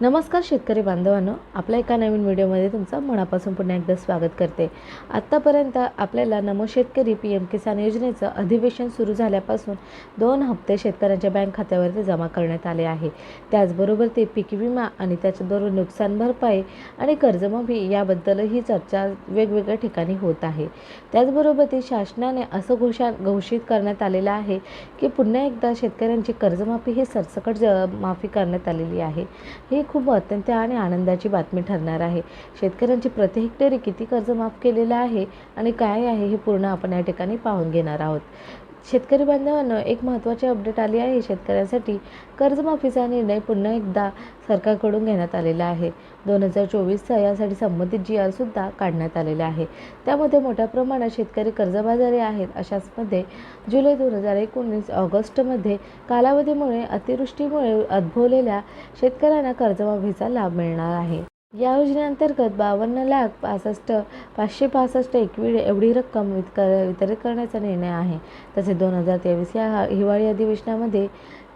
नमस्कार शेतकरी बांधवांनो. आपल्या एका नवीन व्हिडिओमध्ये तुमचं मनापासून पुन्हा एकदा स्वागत करते. आत्तापर्यंत आपल्याला नमो शेतकरी पी एम किसान योजनेचं अधिवेशन सुरू झाल्यापासून दोन हप्ते शेतकऱ्यांच्या बँक खात्यावरती जमा करण्यात आले आहे. त्याचबरोबर ते पीक विमा आणि त्याच्याबरोबर नुकसान भरपाई आणि कर्जमाफी याबद्दलही चर्चा वेगवेगळ्या ठिकाणी होत आहे. त्याचबरोबर ते शासनाने असं घोषा घोषित करण्यात आलेलं आहे की पुन्हा एकदा शेतकऱ्यांची कर्जमाफी ही सरसकट ज माफी करण्यात आलेली आहे. ही खूप अत्यंत आणि आनंदाची बातमी ठरणार आहे. शेतकऱ्यांची प्रति हेक्टरी किती कर्ज माफ केलेलं आहे आणि काय आहे हे पूर्ण आपण या ठिकाणी पाहून घेणार आहोत. शेतकरी बांधवांना एक महत्त्वाची अपडेट आली आहे. शेतकऱ्यांसाठी कर्जमाफीचा निर्णय पुन्हा एकदा सरकारकडून घेण्यात आलेला आहे. दोन हजार चोवीसचा यासाठी संबंधित जी आरसुद्धा काढण्यात आलेला आहे. त्यामध्ये मोठ्या प्रमाणात शेतकरी कर्जबाजारी आहेत. अशाचमध्ये जुलै दोन हजार एकोणीस ऑगस्टमध्ये कालावधीमुळे अतिवृष्टीमुळे उद्भवलेल्या शेतकऱ्यांना कर्जमाफीचा लाभ मिळणार आहे. या योजनेअंतर्गत बावन्न लाख पासष्ट पाचशे पासष्ट एकवी एवढी रक्कम वित वितरित करण्याचा निर्णय आहे. तसेच दोन हजार तेवीस या हिवाळी अधिवेशनामध्ये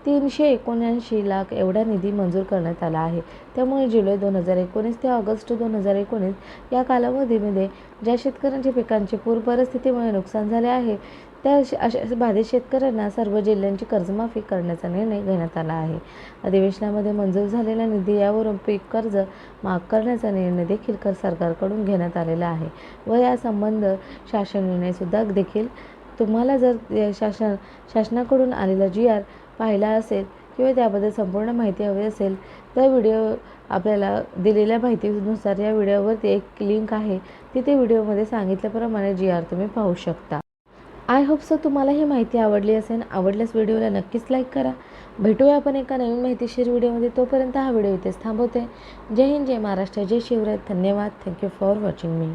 तीनशे एकोणऐंशी लाख एवढा निधी मंजूर करण्यात आला आहे. त्यामुळे जुलै दोन हजार एकोणीस ते ऑगस्ट दोन हजार एकोणीस या कालावधीमध्ये ज्या शेतकऱ्यांच्या पिकांचे पूर परिस्थितीमुळे नुकसान झाले आहे त्या अशा बाधित शेतकऱ्यांना सर्व जिल्ह्यांची कर्जमाफी करण्याचा निर्णय घेण्यात आला आहे. अधिवेशनामध्ये मंजूर झालेला निधी यावरून पीक कर्ज माफ करण्याचा निर्णय देखील कर सरकारकडून घेण्यात आलेला आहे व या संबंध शासन निर्णयसुद्धा देखील तुम्हाला जर शासन शासनाकडून आलेला जी आर पाहिला असेल किंवा त्याबद्दल संपूर्ण माहिती हवी असेल तर व्हिडिओ आपल्याला दिलेल्या माहितीनुसार या व्हिडिओवरती एक लिंक आहे. तिथे व्हिडिओमध्ये सांगितल्याप्रमाणे जी आर तुम्ही पाहू शकता. आय होप सो तुम्हाला ही माहिती आवडली असेल. आवडल्यास व्हिडिओला नक्कीच लाईक करा. भेटूया आपण एका नवीन माहितीशीर व्हिडिओमध्ये तोपर्यंत हा व्हिडिओ इथेच थांबवते. जय हिंद जय महाराष्ट्र जय शिवराय. धन्यवाद. Thank you for watching me